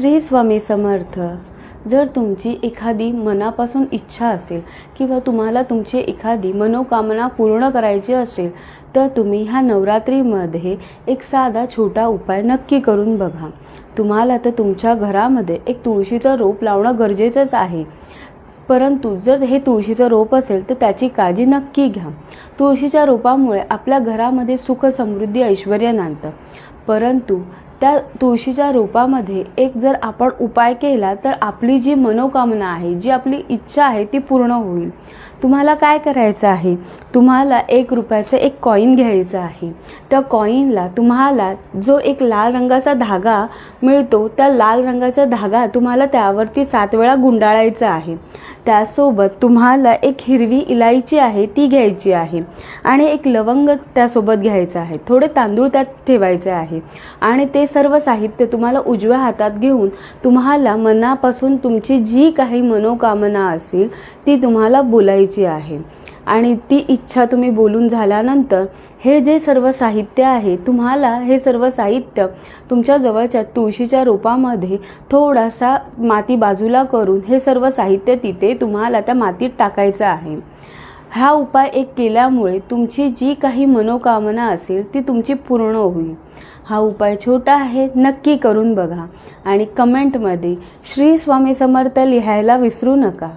श्री स्वामी समर्थ जर तुमची एखादी मनापासून इच्छा असेल किंवा तुम्हाला तुमची एखादी मनोकामना पूर्ण करायची असेल तर तुम्ही ह्या नवरात्रीमध्ये एक साधा छोटा उपाय नक्की करून बघा. तुम्हाला तर तुमच्या घरामध्ये एक तुळशीचं रोप लावणं गरजेचंच आहे. परंतु जर हे तुळशीचं रोप असेल तर त्याची काळजी नक्की घ्या. तुळशीच्या रोपामुळे आपल्या घरामध्ये सुख समृद्धी ऐश्वर नांदतं. परंतु त्या तुळशीच्या रोपामध्ये एक जर आपण उपाय केला तर आपली जी मनोकामना आहे जी आपली इच्छा आहे ती पूर्ण होईल. तुम्हाला काय करायचं आहे? तुम्हाला एक रुपयाचं एक कॉईन घ्यायचं आहे. त्या कॉईनला तुम्हाला जो एक लाल रंगाचा धागा मिळतो त्या लाल रंगाचा धागा तुम्हाला त्यावरती सात वेळा गुंडाळायचा आहे. त्यासोबत तुम्हाला एक हिरवी इलायची आहे ती घ्यायची आहे. आणि एक लवंग त्यासोबत घ्यायचं आहे. थोडे तांदूळ त्यात ठेवायचे आहे. आणि ते सर्व साहित्य तुम्हाला उजव्या हातात घेऊन तुम्हाला मनापासून तुमची जी काही मनोकामना असेल ती तुम्हाला बोलायची आहे. आणि ती इच्छा तुम्ही बोलून झाल्यानंतर हे जे सर्व साहित्य आहे तुम्हाला हे सर्व साहित्य तुमच्या जवळच्या तुळशीच्या रोपामध्ये थोडासा माती बाजूला करून हे सर्व साहित्य तिथे तुम्हाला त्या मातीत टाकायचं आहे. हा उपाय एक केल्यामुळे तुमची जी काही मनोकामना असेल ती तुमची पूर्ण होईल. हा उपाय छोटा आहे नक्की करून बघा आणि कमेंटमध्ये श्री स्वामी समर्थ लिहायला विसरू नका.